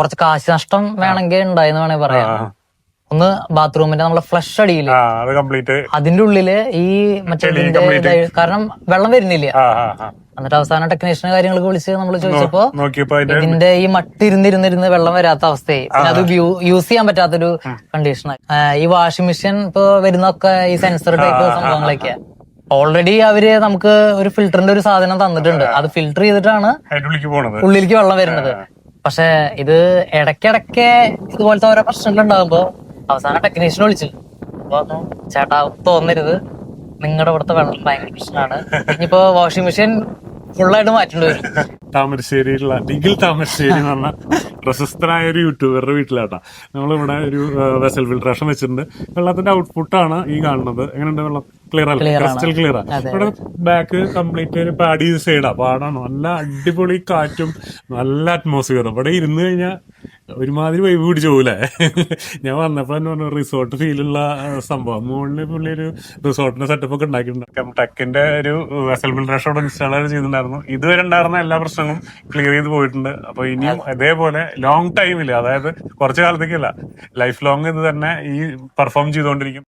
കുറച്ച് കാശ് നഷ്ടം വേണമെങ്കിൽ ഉണ്ടായെന്ന് വേണമെങ്കിൽ പറയാം. ഒന്ന് ബാത്റൂമിന്റെ നമ്മളെ ഫ്ലഷ് അടിയിൽ അതിന്റെ ഉള്ളിൽ ഈ മറ്റേ കാരണം വെള്ളം വരുന്നില്ല. എന്നിട്ട് അവസാനം ടെക്നീഷ്യനെ കാര്യങ്ങളൊക്കെ വിളിച്ച് നമ്മൾ ചോദിച്ചപ്പോ ഇതിന്റെ ഈ മട്ടിരുന്നിരുന്നിരുന്ന് വെള്ളം വരാത്ത അവസ്ഥയായി. അത് യൂസ് ചെയ്യാൻ പറ്റാത്തൊരു കണ്ടീഷനായി ഈ വാഷിംഗ് മെഷീൻ ഇപ്പൊ വരുന്നൊക്കെ ഈ സെൻസർ ടൈപ്പ് സംഭവങ്ങളൊക്കെ. ഓൾറെഡി അവർ നമുക്ക് ഒരു ഫിൽറ്ററിന്റെ ഒരു സാധനം തന്നിട്ടുണ്ട്. അത് ഫിൽറ്റർ ചെയ്തിട്ടാണ് ഉള്ളിലേക്ക് വെള്ളം വരുന്നത്. പക്ഷെ ഇത് ഇടയ്ക്കിടയ്ക്ക് ഇതുപോലത്തെ ഓരോ പ്രശ്നങ്ങൾ ഉണ്ടാകുമ്പോ അവസാനം ടെക്നീഷ്യൻ വിളിച്ചു അപ്പൊ ചേട്ടാ തോന്നരുത്. നിങ്ങളുടെ ഇവിടുത്തെ വെള്ളം ഭയങ്കര പ്രശ്നമാണ്. ഇനിയിപ്പോ വാഷിംഗ് മെഷീൻ ഫുള്ളായിട്ട് മാറ്റേണ്ടി വരും. താമരശ്ശേരിയിലുള്ള നിഖിൽ താമരശ്ശേരി എന്ന് പറഞ്ഞ പ്രശസ്തനായ ഒരു യൂട്യൂബറുടെ വീട്ടിലാട്ടാ. നമ്മളിവിടെ ഒരു വെസൽ ഫിൽട്രേഷൻ വെച്ചിട്ടുണ്ട്. വെള്ളത്തിന്റെ ഔട്ട്പുട്ടാണ് ഈ കാണുന്നത്. എങ്ങനെയുണ്ട് വെള്ളം? ക്ലിയർ അല്ല? ക്രിസ്റ്റൽ ക്ലിയർ ഇവിടെ ബാക്ക് കംപ്ലീറ്റ് ഒരു പാടി സൈഡാ പാടാണ്. നല്ല അടിപൊളി കാറ്റും നല്ല അറ്റ്മോസ്ഫിയറും ഇവിടെ ഇരുന്ന് കഴിഞ്ഞാൽ ഒരുമാതിരി വൈബ് പിടിച്ചു പോകൂലേ? ഞാൻ വന്നപ്പോ തന്നെ പറഞ്ഞു റിസോർട്ട് ഫീലുള്ള സംഭവം. മുകളിൽ പുള്ളി ഒരു റിസോർട്ടിന്റെ സെറ്റപ്പ് ഒക്കെ ഉണ്ടാക്കിയിട്ടുണ്ട്. ടെക്കിന്റെ ഒരു വെസൽ അവിടെ ഇൻസ്റ്റാൾ ചെയ്തിട്ടുണ്ടായിരുന്നു. ഇതുവരെ ഉണ്ടായിരുന്ന എല്ലാ പ്രശ്നങ്ങളും ക്ലിയർ ചെയ്ത് പോയിട്ടുണ്ട്. അപ്പൊ ഇനിയും അതേപോലെ ലോങ് ടൈമിൽ അതായത് കുറച്ചു കാലത്തേക്കല്ല. ലൈഫ് ലോങ് ഇത് തന്നെ ഈ പെർഫോം ചെയ്തുകൊണ്ടിരിക്കും.